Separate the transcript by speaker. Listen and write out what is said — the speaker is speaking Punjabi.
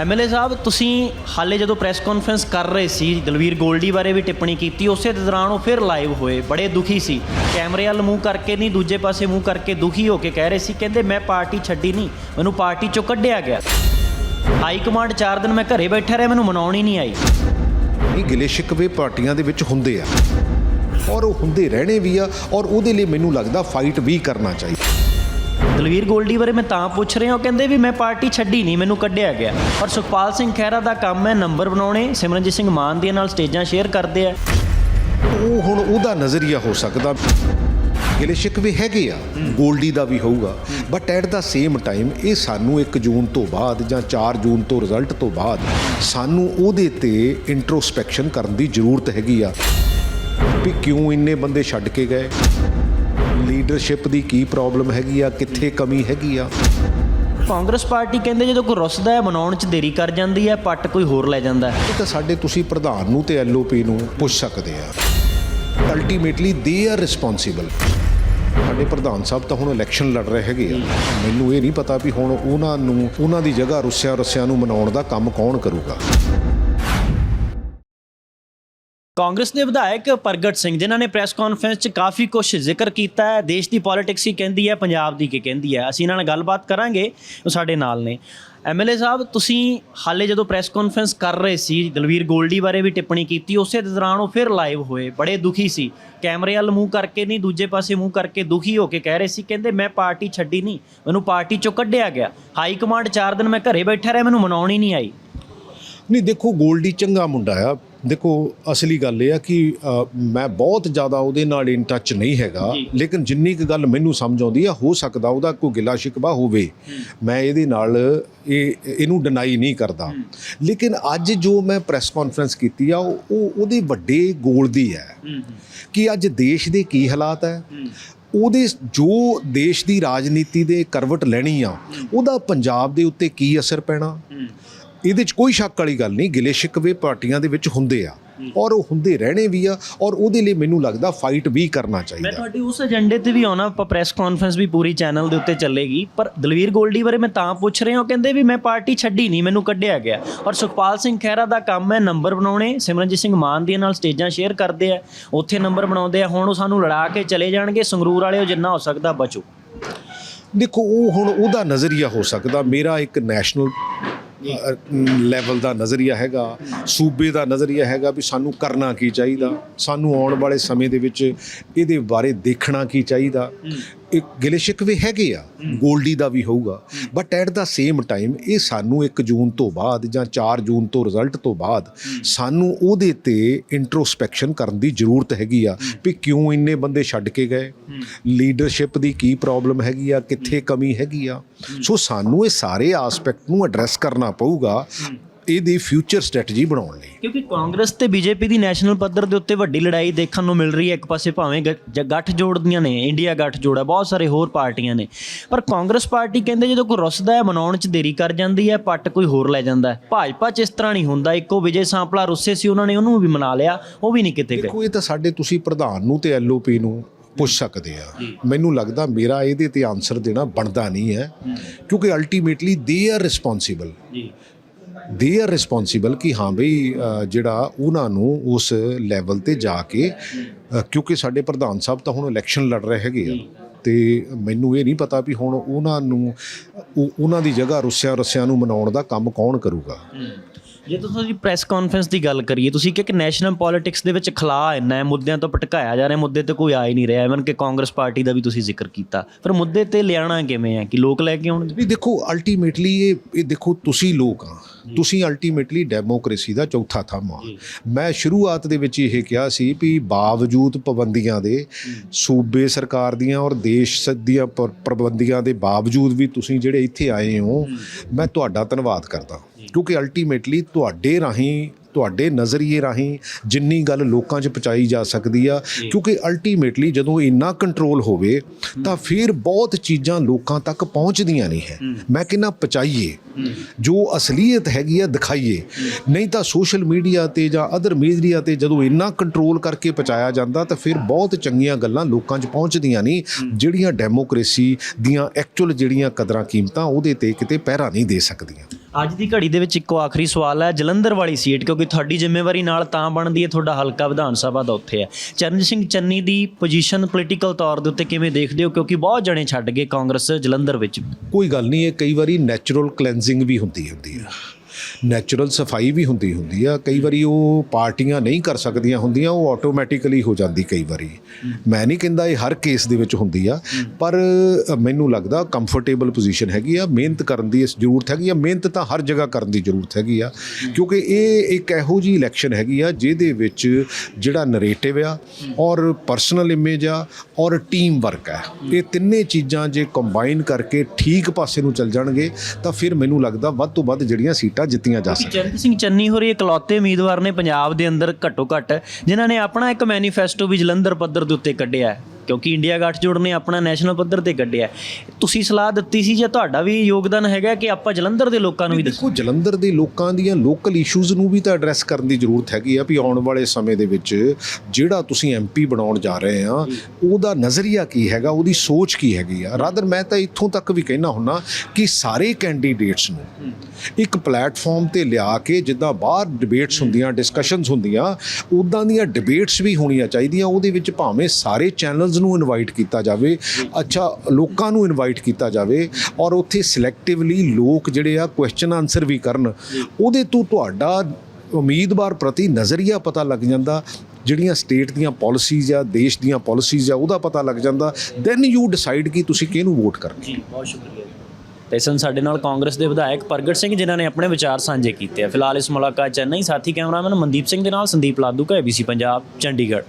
Speaker 1: ਐਮਐਲਏ ਸਾਹਿਬ, ਤੁਸੀਂ ਹਾਲੇ ਜਦੋਂ ਪ੍ਰੈਸ ਕਾਨਫਰੰਸ ਕਰ ਰਹੇ ਸੀ, ਦਲਵੀਰ ਗੋਲਡੀ ਬਾਰੇ ਵੀ ਟਿੱਪਣੀ ਕੀਤੀ, ਉਸੇ ਦੇ ਦੌਰਾਨ ਉਹ ਫਿਰ ਲਾਈਵ ਹੋਏ, ਬੜੇ ਦੁਖੀ ਸੀ। ਕੈਮਰੇ ਵੱਲ ਮੂੰਹ ਕਰਕੇ ਨਹੀਂ, ਦੂਜੇ ਪਾਸੇ ਮੂੰਹ ਕਰਕੇ ਦੁਖੀ ਹੋ ਕੇ ਕਹਿ ਰਹੇ ਸੀ, ਕਹਿੰਦੇ ਮੈਂ ਪਾਰਟੀ ਛੱਡੀ ਨਹੀਂ, ਮੈਨੂੰ ਪਾਰਟੀ ਚੋਂ ਕੱਢਿਆ ਗਿਆ। ਹਾਈ ਕਮਾਂਡ 4 ਦਿਨ ਮੈਂ ਘਰੇ ਬੈਠਾ ਰਿਹਾ, ਮੈਨੂੰ ਮਨਾਉਣ ਹੀ ਨਹੀਂ ਆਈ।
Speaker 2: ਇਹ ਗਿਲੇ ਸ਼ਿਕਵੇ ਪਾਰਟੀਆਂ ਦੇ ਵਿੱਚ ਹੁੰਦੇ ਆ। ਔਰ ਉਹ ਹੁੰਦੇ ਰਹਿਣੇ ਵੀ ਆ, ਔਰ ਉਹਦੇ ਲਈ ਮੈਨੂੰ ਲੱਗਦਾ ਫਾਈਟ ਵੀ ਕਰਨਾ ਚਾਹੀਦਾ।
Speaker 1: ਦਲਵੀਰ ਗੋਲਡੀ ਬਾਰੇ ਮੈਂ ਤਾਂ ਪੁੱਛ ਰਿਹਾ, ਉਹ ਕਹਿੰਦੇ ਵੀ ਮੈਂ ਪਾਰਟੀ ਛੱਡੀ ਨਹੀਂ, ਮੈਨੂੰ ਕੱਢਿਆ ਗਿਆ। ਪਰ ਸੁਖਪਾਲ ਸਿੰਘ ਖਹਿਰਾ ਦਾ ਕੰਮ ਹੈ ਨੰਬਰ ਬਣਾਉਣੇ, ਸਿਮਰਨਜੀਤ ਸਿੰਘ ਮਾਨ ਦੇ ਨਾਲ ਸਟੇਜਾਂ ਸ਼ੇਅਰ ਕਰਦੇ ਆ।
Speaker 2: ਉਹ ਹੁਣ ਉਹਦਾ ਨਜ਼ਰੀਆ ਹੋ ਸਕਦਾ। ਗਿਲੇ ਸ਼ਿਕਵੇ ਹੈਗੇ ਆ, ਗੋਲਡੀ ਦਾ ਵੀ ਹੋਊਗਾ। But at the same time ਇਹ ਸਾਨੂੰ 1 ਜੂਨ ਤੋਂ ਬਾਅਦ ਜਾਂ 4 ਜੂਨ ਤੋਂ ਰਿਜ਼ਲਟ ਤੋਂ ਬਾਅਦ ਸਾਨੂੰ ਉਹਦੇ ਤੇ ਇੰਟਰੋਸਪੈਕਸ਼ਨ ਕਰਨ ਦੀ ਜ਼ਰੂਰਤ ਹੈਗੀ ਆ। ਵੀ ਕਿਉਂ ਇੰਨੇ ਬੰਦੇ ਛੱਡ ਕੇ ਗਏ? ਲੀਡਰਸ਼ਿਪ ਦੀ ਕੀ ਪ੍ਰੋਬਲਮ ਹੈਗੀ ਆ ਕਿੱਥੇ ਕਮੀ ਹੈਗੀ ਆ?
Speaker 1: ਕਾਂਗਰਸ ਪਾਰਟੀ ਕਹਿੰਦੇ ਜਦੋਂ ਕੋਈ ਰੁੱਸਦਾ ਹੈ ਮਨਾਉਣ 'ਚ ਦੇਰੀ ਕਰ ਜਾਂਦੀ ਹੈ ਪੱਟ ਕੋਈ ਹੋਰ ਲੈ ਜਾਂਦਾ ਹੈ।
Speaker 2: ਤਾਂ ਸਾਡੇ ਤੁਸੀਂ ਪ੍ਰਧਾਨ ਨੂੰ ਤੇ ਐਲਓਪੀ ਨੂੰ ਪੁੱਛ ਸਕਦੇ ਆ। ਅਲਟੀਮੇਟਲੀ ਦੇ ਆਰ ਰਿਸਪੌਂਸਿਬਲ ਸਾਡੇ ਪ੍ਰਧਾਨ ਸਾਹਿਬ ਤਾਂ ਹੁਣ ਇਲੈਕਸ਼ਨ ਲੜ ਰਹੇ ਹੈਗੇ ਆ। ਮੈਨੂੰ ਇਹ ਨਹੀਂ ਪਤਾ ਵੀ ਹੁਣ ਉਹਨਾਂ ਨੂੰ ਉਹਨਾਂ ਦੀ ਜਗ੍ਹਾ ਰੁੱਸਿਆ ਰੁੱਸਿਆਂ ਨੂੰ ਮਨਾਉਣ ਦਾ ਕੰਮ ਕੌਣ ਕਰੂਗਾ।
Speaker 1: ਕਾਂਗਰਸ ਦੇ ਵਿਧਾਇਕ ਪ੍ਰਗਟ ਸਿੰਘ, ਜਿਨ੍ਹਾਂ ਨੇ ਪ੍ਰੈਸ ਕਾਨਫਰੰਸ 'ਚ ਕਾਫੀ ਕੁਝ ਜ਼ਿਕਰ ਕੀਤਾ ਹੈ। ਦੇਸ਼ ਦੀ ਪੋਲਿਟਿਕਸ ਹੀ ਕਹਿੰਦੀ ਹੈ, ਪੰਜਾਬ ਦੀ ਕੀ ਕਹਿੰਦੀ ਹੈ। ਅਸੀਂ ਇਹਨਾਂ ਨਾਲ ਗੱਲਬਾਤ ਕਰਾਂਗੇ, ਉਹ ਸਾਡੇ ਨਾਲ ਨੇ। ਐਮਐਲਏ ਸਾਹਿਬ, ਤੁਸੀਂ ਹਾਲੇ ਜਦੋਂ ਪ੍ਰੈਸ ਕਾਨਫਰੰਸ ਕਰ ਰਹੇ ਸੀ, ਦਲਵੀਰ ਗੋਲਡੀ ਬਾਰੇ ਵੀ ਟਿੱਪਣੀ ਕੀਤੀ, ਉਸੇ ਦੌਰਾਨ ਉਹ ਫਿਰ ਲਾਈਵ ਹੋਏ, ਬੜੇ ਦੁਖੀ ਸੀ। ਕੈਮਰੇ ਵੱਲ ਮੂੰਹ ਕਰਕੇ ਨਹੀਂ, ਦੂਜੇ ਪਾਸੇ ਮੂੰਹ ਕਰਕੇ ਦੁਖੀ ਹੋ ਕੇ ਕਹਿ ਰਹੇ ਸੀ, ਕਹਿੰਦੇ ਮੈਂ ਪਾਰਟੀ ਛੱਡੀ ਨਹੀਂ, ਮੈਨੂੰ ਪਾਰਟੀ ਚੋਂ ਕੱਢਿਆ ਗਿਆ। ਹਾਈ ਕਮਾਂਡ 4 ਦਿਨ ਮੈਂ ਘਰੇ ਬੈਠਾ ਰਿਹਾ, ਮੈਨੂੰ ਮਨਾਉਣ ਹੀ ਨਹੀਂ ਆਈ।
Speaker 2: ਨਹੀਂ, ਦੇਖੋ, ਗੋਲਡੀ ਚੰਗਾ ਮੁੰਡਾ ਆ। ਦੇਖੋ ਅਸਲੀ ਗੱਲ ਇਹ ਆ ਕਿ ਮੈਂ ਬਹੁਤ ਜ਼ਿਆਦਾ ਉਹਦੇ ਨਾਲ ਇਨ ਟੱਚ ਨਹੀਂ ਹੈਗਾ। ਲੇਕਿਨ ਜਿੰਨੀ ਕੁ ਗੱਲ ਮੈਨੂੰ ਸਮਝ ਆਉਂਦੀ ਆ ਹੋ ਸਕਦਾ ਉਹਦਾ ਕੋਈ ਗਿਲਾ ਸ਼ਿਕਵਾ ਹੋਵੇ। ਮੈਂ ਇਹਦੇ ਨਾਲ ਇਹ ਇਹਨੂੰ ਡਿਨਾਈ ਨਹੀਂ ਕਰਦਾ। ਲੇਕਿਨ ਅੱਜ ਜੋ ਮੈਂ ਪ੍ਰੈਸ ਕਾਨਫਰੰਸ ਕੀਤੀ ਆ ਉਹ- ਉਹਦੇ ਵੱਡੇ ਗੋਲ ਦੀ ਹੈ ਕਿ ਅੱਜ ਦੇਸ਼ ਦੇ ਕੀ ਹਾਲਾਤ ਹੈ। ਉਹਦੇ ਜੋ ਦੇਸ਼ ਦੀ ਰਾਜਨੀਤੀ ਦੇ ਕਰਵਟ ਲੈਣੀ ਆ ਉਹਦਾ ਪੰਜਾਬ ਦੇ ਉੱਤੇ ਕੀ ਅਸਰ ਪੈਣਾ? ਇਹਦੇ 'ਚ ਕੋਈ ਸ਼ੱਕ ਵਾਲੀ ਗੱਲ ਨਹੀਂ ਗਿਲੇ ਸ਼ਿਕਵੇ ਪਾਰਟੀਆਂ ਦੇ ਵਿੱਚ ਹੁੰਦੇ ਆ। ਔਰ ਉਹ ਹੁੰਦੇ ਰਹਿਣੇ ਵੀ ਆ ਔਰ ਉਹਦੇ ਲਈ ਮੈਨੂੰ ਲੱਗਦਾ ਫਾਈਟ ਵੀ ਕਰਨਾ
Speaker 1: ਮੈਂ
Speaker 2: ਚਾਹੀਦਾ
Speaker 1: ਤੁਹਾਡੀ ਉਸ ਏਜੰਡੇ ਤੇ ਵੀ ਆਉਣਾ ਆਪਾਂ ਪ੍ਰੈਸ ਕਾਨਫਰੰਸ ਵੀ ਪੂਰੀ ਚੈਨਲ ਦੇ ਉੱਤੇ ਚੱਲੇਗੀ। ਪਰ ਦਲਵੀਰ ਗੋਲਡੀ ਬਾਰੇ ਮੈਂ ਤਾਂ ਪੁੱਛ ਰਿਹਾ ਉਹ ਕਹਿੰਦੇ ਵੀ ਮੈਂ ਪਾਰਟੀ ਛੱਡੀ ਨਹੀਂ ਮੈਨੂੰ ਕੱਢਿਆ ਗਿਆ। ਔਰ ਸੁਖਪਾਲ ਸਿੰਘ ਖਹਿਰਾ ਦਾ ਕੰਮ ਹੈ ਨੰਬਰ ਬਣਾਉਣੇ ਸਿਮਰਨਜੀਤ ਸਿੰਘ ਮਾਨ ਦੇ ਨਾਲ ਸਟੇਜਾਂ ਸ਼ੇਅਰ ਕਰਦੇ ਆ ਉੱਥੇ ਨੰਬਰ ਬਣਾਉਂਦੇ ਆ ਹੁਣ ਉਹ ਸਾਨੂੰ ਲੜਾ ਕੇ ਚਲੇ ਜਾਣਗੇ ਸੰਗਰੂਰ ਵਾਲਿਓ ਜਿੰਨਾ ਹੋ ਸਕਦਾ ਬਚੋ।
Speaker 2: ਦੇਖੋ ਉਹ ਹੁਣ ਉਹਦਾ ਨਜ਼ਰੀਆ ਹੋ ਸਕਦਾ ਮੇਰਾ ਇੱਕ ਨੈਸ਼ਨਲ ਲੈਵਲ ਦਾ ਨਜ਼ਰੀਆ ਹੈਗਾ, ਸੂਬੇ ਦਾ ਨਜ਼ਰੀਆ ਹੈਗਾ ਵੀ ਸਾਨੂੰ ਕਰਨਾ ਕੀ ਚਾਹੀਦਾ, ਸਾਨੂੰ ਆਉਣ ਵਾਲੇ ਸਮੇਂ ਦੇ ਵਿੱਚ ਇਹਦੇ ਬਾਰੇ ਦੇਖਣਾ ਕੀ ਚਾਹੀਦਾ। ਇੱਕ ਗਿਲੇ ਸ਼ਿਕਵੇ ਹੈਗੇ ਆ ਗੋਲਡੀ ਦਾ ਵੀ ਹੋਊਗਾ। But at the same time ਇਹ ਸਾਨੂੰ 1 ਜੂਨ ਤੋਂ ਬਾਅਦ ਜਾਂ 4 ਜੂਨ ਤੋਂ ਰਿਜ਼ਲਟ ਤੋਂ ਬਾਅਦ ਸਾਨੂੰ ਉਹਦੇ ਤੇ ਇੰਟਰੋਸਪੈਕਸ਼ਨ ਕਰਨ ਦੀ ਜ਼ਰੂਰਤ ਹੈਗੀ ਆ ਵੀ ਕਿਉਂ ਇੰਨੇ ਬੰਦੇ ਛੱਡ ਕੇ ਗਏ? ਲੀਡਰਸ਼ਿਪ ਦੀ ਕੀ ਪ੍ਰੋਬਲਮ ਹੈਗੀ ਆ? ਕਿੱਥੇ ਕਮੀ ਹੈਗੀ ਆ? ਸੋ ਸਾਨੂੰ ਇਹ ਸਾਰੇ ਆਸਪੈਕਟ ਨੂੰ ਐਡਰੈਸ ਕਰਨਾ ਪਊਗਾ ਇਹਦੀ ਫਿਊਚਰ ਸਟ੍ਰੈਟਜੀ ਬਣਾਉਣ ਲਈ।
Speaker 1: ਕਿਉਂਕਿ ਕਾਂਗਰਸ ਤੇ ਬੀਜੇਪੀ ਦੀ ਨੈਸ਼ਨਲ ਪੱਧਰ ਦੇ ਉੱਤੇ ਵੱਡੀ ਲੜਾਈ ਦੇਖਣ ਨੂੰ ਮਿਲ ਰਹੀ ਹੈ। ਇੱਕ ਪਾਸੇ ਭਾਵੇਂ ਗੱਠ ਜੋੜਦੀਆਂ ਨੇ ਇੰਡੀਆ ਗੱਠ ਜੋੜਾ ਬਹੁਤ ਸਾਰੇ ਹੋਰ ਪਾਰਟੀਆਂ ਨੇ। ਪਰ ਕਾਂਗਰਸ ਪਾਰਟੀ ਕਹਿੰਦੇ ਜਦੋਂ ਕੋਈ ਰੁੱਸਦਾ ਹੈ ਮਨਾਉਣ 'ਚ ਦੇਰੀ ਕਰ ਜਾਂਦੀ ਹੈ ਪੱਟ ਕੋਈ ਹੋਰ ਲੈ ਜਾਂਦਾ ਹੈ। ਭਾਜਪਾ 'ਚ ਇਸ ਤਰ੍ਹਾਂ ਨਹੀਂ ਹੁੰਦਾ। ਇੱਕੋ ਵਿਜੇ ਸਾਂਪਲਾ ਰੁੱਸੇ ਸੀ ਉਹਨਾਂ ਨੇ ਉਹਨੂੰ ਵੀ ਮਨਾ ਲਿਆ ਉਹ ਵੀ ਨਹੀਂ ਕਿਤੇ ਗਏ।
Speaker 2: ਦੇਖੋ ਇਹ ਤਾਂ ਸਾਡੇ ਤੁਸੀਂ ਪ੍ਰਧਾਨ ਨੂੰ ਤੇ ਐਲਓਪੀ ਨੂੰ ਪੁੱਛ ਸਕਦੇ ਆ। ਮੈਨੂੰ ਲੱਗਦਾ ਮੇਰਾ ਇਹਦੇ ਤੇ ਆਨਸਰ ਦੇਣਾ ਬਣਦਾ ਨਹੀਂ ਹੈ। ਕਿਉਂਕਿ ਅਲਟੀਮੇਟਲੀ ਦੇ ਆਰ ਰਿਸਪੌਂਸਿਬਲ
Speaker 1: ਜੀ।
Speaker 2: ਦੇ ਆਰ ਰਿਸਪੌਂਸਿਬਲ ਕਿ ਹਾਂ ਬਈ ਜਿਹੜਾ ਉਹਨਾਂ ਨੂੰ ਉਸ ਲੈਵਲ ਤੇ ਜਾ ਕੇ ਕਿਉਂਕਿ ਸਾਡੇ ਪ੍ਰਧਾਨ ਸਾਹਿਬ ਤਾਂ ਹੁਣ ਇਲੈਕਸ਼ਨ ਲੜ ਰਹੇ ਹੈਗੇ ਆ। ਤੇ ਮੈਨੂੰ ਇਹ ਨਹੀਂ ਪਤਾ ਵੀ ਹੁਣ ਉਹਨਾਂ ਨੂੰ ਉਹ- ਉਹਨਾਂ ਦੀ ਜਗ੍ਹਾ ਰੁੱਸਿਆ ਰੁੱਸਿਆਂ ਨੂੰ ਮਨਾਉਣ ਦਾ ਕੰਮ ਕੌਣ ਕਰੂਗਾ।
Speaker 1: ਜੇ ਤੁਸੀਂ ਪ੍ਰੈਸ ਕਾਨਫਰੰਸ ਦੀ ਗੱਲ ਕਰੀਏ ਤੁਸੀਂ ਕਿ ਨੈਸ਼ਨਲ ਪੋਲਿਟਿਕਸ ਦੇ ਵਿੱਚ ਖਲਾ ਇੰਨਾ ਹੈ ਮੁੱਦਿਆਂ ਤੋਂ ਭਟਕਾਇਆ ਜਾ ਰਿਹਾ ਮੁੱਦੇ ਤੇ ਕੋਈ ਆ ਹੀ ਨਹੀਂ ਰਿਹਾ ਇਵਨ ਕਿ ਕਾਂਗਰਸ ਪਾਰਟੀ ਦਾ ਵੀ ਤੁਸੀਂ ਜ਼ਿਕਰ ਕੀਤਾ। ਪਰ ਮੁੱਦੇ ਤੇ ਲਿਆਣਾ ਕਿਵੇਂ ਹੈ ਕਿ ਲੋਕ ਲੈ ਕੇ ਆਉਣਗੇ?
Speaker 2: ਨਹੀਂ ਦੇਖੋ ਅਲਟੀਮੇਟਲੀ ਇਹ ਇਹ ਦੇਖੋ ਤੁਸੀਂ ਲੋਕ ਆ। ਤੁਸੀਂ ਅਲਟੀਮੇਟਲੀ ਡੈਮੋਕ੍ਰੇਸੀ ਦਾ ਚੌਥਾ ਥੰਮ ਆ। ਮੈਂ ਸ਼ੁਰੂਆਤ ਦੇ ਵਿੱਚ ਇਹ ਕਿਹਾ ਸੀ ਵੀ ਬਾਵਜੂਦ ਪਾਬੰਦੀਆਂ ਦੇ ਸੂਬੇ ਸਰਕਾਰ ਦੀਆਂ ਔਰ ਦੇਸ਼ ਦੀਆਂ ਪਾਬੰਦੀਆਂ ਦੇ ਬਾਵਜੂਦ ਵੀ ਤੁਸੀਂ ਜਿਹੜੇ ਇੱਥੇ ਆਏ ਹੋ ਮੈਂ ਤੁਹਾਡਾ ਧੰਨਵਾਦ ਕਰਦਾ। ਕਿਉਂਕਿ ਅਲਟੀਮੇਟਲੀ ਤੁਹਾਡੇ ਰਾਹੀਂ ਤੁਹਾਡੇ ਨਜ਼ਰੀਏ ਰਾਹੀਂ ਜਿੰਨੀ ਗੱਲ ਲੋਕਾਂ 'ਚ ਪਹੁੰਚਾਈ ਜਾ ਸਕਦੀ ਆ ਕਿਉਂਕਿ ਅਲਟੀਮੇਟਲੀ ਜਦੋਂ ਇੰਨਾ ਕੰਟਰੋਲ ਹੋਵੇ ਤਾਂ ਫਿਰ ਬਹੁਤ ਚੀਜ਼ਾਂ ਲੋਕਾਂ ਤੱਕ ਪਹੁੰਚਦੀਆਂ ਨਹੀਂ ਹੈ। ਮੈਂ ਕਹਿੰਦਾ ਪਹੁੰਚਾਈਏ ਜੋ ਅਸਲੀਅਤ ਹੈਗੀ ਆ ਦਿਖਾਈਏ। ਨਹੀਂ ਤਾਂ ਸੋਸ਼ਲ ਮੀਡੀਆ ਤੇ ਜਾਂ ਅਦਰ ਮੀਡੀਆ ਤੇ ਜਦੋਂ ਇੰਨਾ ਕੰਟਰੋਲ ਕਰਕੇ ਪਹੁੰਚਾਇਆ ਜਾਂਦਾ ਤਾਂ ਫਿਰ ਬਹੁਤ ਚੰਗੀਆਂ ਗੱਲਾਂ ਲੋਕਾਂ 'ਚ ਪਹੁੰਚਦੀਆਂ ਨਹੀਂ। ਜਿਹੜੀਆਂ ਡੈਮੋਕ੍ਰੇਸੀ ਦੀਆਂ ਐਕਚੁਅਲ ਜਿਹੜੀਆਂ ਕਦਰਾਂ ਕੀਮਤਾਂ ਉਹਦੇ ਤੇ ਕਿਤੇ ਪਹਿਰਾ ਨਹੀਂ ਦੇ ਸਕਦੀਆਂ।
Speaker 1: ਅੱਜ ਦੀ ਘੜੀ ਦੇ ਵਿੱਚ ਇੱਕੋ ਆਖਰੀ ਸਵਾਲ ਹੈ, ਜਲੰਧਰ ਵਾਲੀ ਸੀਟ, ਕਿਉਂਕਿ ਤੁਹਾਡੀ ਜ਼ਿੰਮੇਵਾਰੀ ਨਾਲ ਤਾਂ ਬਣਦੀ ਹੈ, ਤੁਹਾਡਾ ਹਲਕਾ ਵਿਧਾਨ ਸਭਾ ਦਾ ਉੱਥੇ ਹੈ। ਚਰਨ ਸਿੰਘ ਚੰਨੀ ਦੀ ਪੋਜੀਸ਼ਨ ਪੋਲੀਟੀਕਲ ਤੌਰ ਦੇ ਉੱਤੇ ਕਿਵੇਂ ਦੇਖਦੇ ਹੋ? ਕਿਉਂਕਿ ਬਹੁਤ ਜਣੇ ਛੱਡ ਗਏ ਕਾਂਗਰਸ ਜਲੰਧਰ ਵਿੱਚ।
Speaker 2: ਕੋਈ ਗੱਲ ਨਹੀਂ, ਇਹ ਕਈ ਵਾਰੀ ਨੈਚੁਰਲ ਕਲੈਂਜ਼ਿੰਗ ਵੀ ਹੁੰਦੀ ਹੁੰਦੀ ਹੈ। ਨੈਚੁਰਲ ਸਫ਼ਾਈ ਵੀ ਹੁੰਦੀ ਹੁੰਦੀ ਆ ਕਈ ਵਾਰੀ ਉਹ ਪਾਰਟੀਆਂ ਨਹੀਂ ਕਰ ਸਕਦੀਆਂ ਹੁੰਦੀਆਂ ਉਹ ਆਟੋਮੈਟਿਕਲੀ ਹੋ ਜਾਂਦੀ ਕਈ ਵਾਰੀ। ਮੈਂ ਨਹੀਂ ਕਹਿੰਦਾ ਇਹ ਹਰ ਕੇਸ ਦੇ ਵਿੱਚ ਹੁੰਦੀ ਆ ਪਰ ਮੈਨੂੰ ਲੱਗਦਾ ਕੰਫਰਟੇਬਲ ਪੋਜੀਸ਼ਨ ਹੈਗੀ ਆ ਮਿਹਨਤ ਕਰਨ ਦੀ ਇਸ ਜ਼ਰੂਰਤ ਹੈਗੀ ਆ ਮਿਹਨਤ ਤਾਂ ਹਰ ਜਗ੍ਹਾ ਕਰਨ ਦੀ ਜ਼ਰੂਰਤ ਹੈਗੀ ਆ ਕਿਉਂਕਿ ਇਹ ਇੱਕ ਇਹੋ ਜੀ ਇਲੈਕਸ਼ਨ ਹੈਗੀ ਆ ਜਿਹਦੇ ਵਿੱਚ ਜਿਹੜਾ ਨਰੇਟਿਵ ਆ ਔਰ ਪਰਸਨਲ ਇਮੇਜ ਆ ਔਰ ਟੀਮ ਵਰਕ ਆ। ਇਹ ਤਿੰਨੇ ਚੀਜ਼ਾਂ ਜੇ ਕੰਬਾਈਨ ਕਰਕੇ ਠੀਕ ਪਾਸੇ ਨੂੰ ਚੱਲ ਜਾਣਗੇ ਤਾਂ ਫਿਰ ਮੈਨੂੰ ਲੱਗਦਾ ਵੱਧ ਤੋਂ ਵੱਧ ਜਿਹੜੀਆਂ ਸੀਟਾਂ ਜਿੱਤੀਆਂ ਜਾ ਸਕਦੀਆਂ।
Speaker 1: ਚਰਨ ਸਿੰਘ ਚੰਨੀ ਹੋਰੀ ਇਕਲੌਤੇ ਉਮੀਦਵਾਰ ਨੇ ਪੰਜਾਬ ਦੇ ਅੰਦਰ ਘੱਟੋ ਘੱਟ ਜਿਨ੍ਹਾਂ ਨੇ ਆਪਣਾ ਇੱਕ ਮੈਨੀਫੈਸਟੋ ਵੀ ਜਲੰਧਰ ਪੱਧਰ ਦੇ ਉੱਤੇ ਕੱਢਿਆ ਹੈ। ਕਿਉਂਕਿ ਇੰਡੀਆ ਗੱਠਜੋੜ ਨੇ ਆਪਣਾ ਨੈਸ਼ਨਲ ਪੱਧਰ ਤੇ ਕੱਢਿਆ। ਤੁਸੀਂ ਸਲਾਹ ਦਿੱਤੀ ਸੀ ਜਾਂ ਤੁਹਾਡਾ ਵੀ ਯੋਗਦਾਨ ਹੈਗਾ ਕਿ ਆਪਾਂ ਜਲੰਧਰ ਦੇ ਲੋਕਾਂ ਨੂੰ ਵੀ ਦੱਸੋ
Speaker 2: ਦੇਖੋ ਜਲੰਧਰ ਦੇ ਲੋਕਾਂ ਦੀਆਂ ਲੋਕਲ ਇਸ਼ੂਜ਼ ਨੂੰ ਵੀ ਤਾਂ ਐਡਰੈਸ ਕਰਨ ਦੀ ਜ਼ਰੂਰਤ ਹੈਗੀ ਆ ਵੀ ਆਉਣ ਵਾਲੇ ਸਮੇਂ ਦੇ ਵਿੱਚ ਜਿਹੜਾ ਤੁਸੀਂ ਐਮਪੀ ਬਣਾਉਣ ਜਾ ਰਹੇ ਆ ਉਹਦਾ ਨਜ਼ਰੀਆ ਕੀ ਹੈਗਾ ਉਹਦੀ ਸੋਚ ਕੀ ਹੈਗੀ ਆ? ਰਾਦਰ ਮੈਂ ਤਾਂ ਇੱਥੋਂ ਤੱਕ ਵੀ ਕਹਿਣਾ ਹੁੰਨਾ ਕਿ ਸਾਰੇ ਕੈਂਡੀਡੇਟਸ ਨੂੰ ਇੱਕ ਪਲੇਟਫਾਰਮ ਤੇ ਲਿਆ ਕੇ ਜਿੱਦਾਂ ਬਾਹਰ ਡਿਬੇਟਸ ਹੁੰਦੀਆਂ ਡਿਸਕਸ਼ਨਸ ਹੁੰਦੀਆਂ ਉਦਾਂ ਦੀਆਂ ਡਿਬੇਟਸ ਵੀ ਹੋਣੀਆਂ ਚਾਹੀਦੀਆਂ ਉਹਦੇ ਵਿੱਚ ਭਾਵੇਂ ਸਾਰੇ ਚੈਨਲਸ ਨੂੰ ਇਨਵਾਈਟ ਕੀਤਾ ਜਾਵੇ, ਅੱਛਾ, ਲੋਕਾਂ ਨੂੰ ਇਨਵਾਈਟ ਕੀਤਾ ਜਾਵੇ ਔਰ ਉੱਥੇ ਸਿਲੈਕਟਿਵਲੀ ਲੋਕ ਜਿਹੜੇ ਆ ਕੁਐਸਚਨ ਆਨਸਰ ਵੀ ਕਰਨ, ਉਹਦੇ ਤੋਂ ਤੁਹਾਡਾ ਉਮੀਦਵਾਰ ਪ੍ਰਤੀ ਨਜ਼ਰੀਆ ਪਤਾ ਲੱਗ ਜਾਂਦਾ, ਜਿਹੜੀਆਂ ਸਟੇਟ ਦੀਆਂ ਪਾਲਿਸੀਜ਼ ਆ, ਦੇਸ਼ ਦੀਆਂ ਪਾਲਿਸੀਜ਼ ਆ, ਉਹਦਾ ਪਤਾ ਲੱਗ ਜਾਂਦਾ ਦੈਨ ਯੂ ਡਿਸਾਈਡ ਕਿ ਤੁਸੀਂ ਕਿਹਨੂੰ ਵੋਟ ਕਰਨਾ
Speaker 1: ਜੀ, ਬਹੁਤ ਸ਼ੁਕਰੀਆ ਤੇ ਸਨ ਸਾਡੇ ਨਾਲ ਕਾਂਗਰਸ ਦੇ ਵਿਧਾਇਕ ਪ੍ਰਗਟ ਸਿੰਘ ਜਿਨ੍ਹਾਂ ਨੇ ਆਪਣੇ ਵਿਚਾਰ ਸਾਂਝੇ ਕੀਤੇ ਆ। ਫਿਲਹਾਲ ਇਸ ਮੁਲਾਕਾਤ ਚੈਨਈ ਸਾਥੀ ਕੈਮਰਾਮੈਨ ਮਨਦੀਪ ਸਿੰਘ ਦੇ ਨਾਲ ਸੰਦੀਪ ਲਾਦੂ ਕਾ ABC ਪੰਜਾਬ, ਚੰਡੀਗੜ੍ਹ।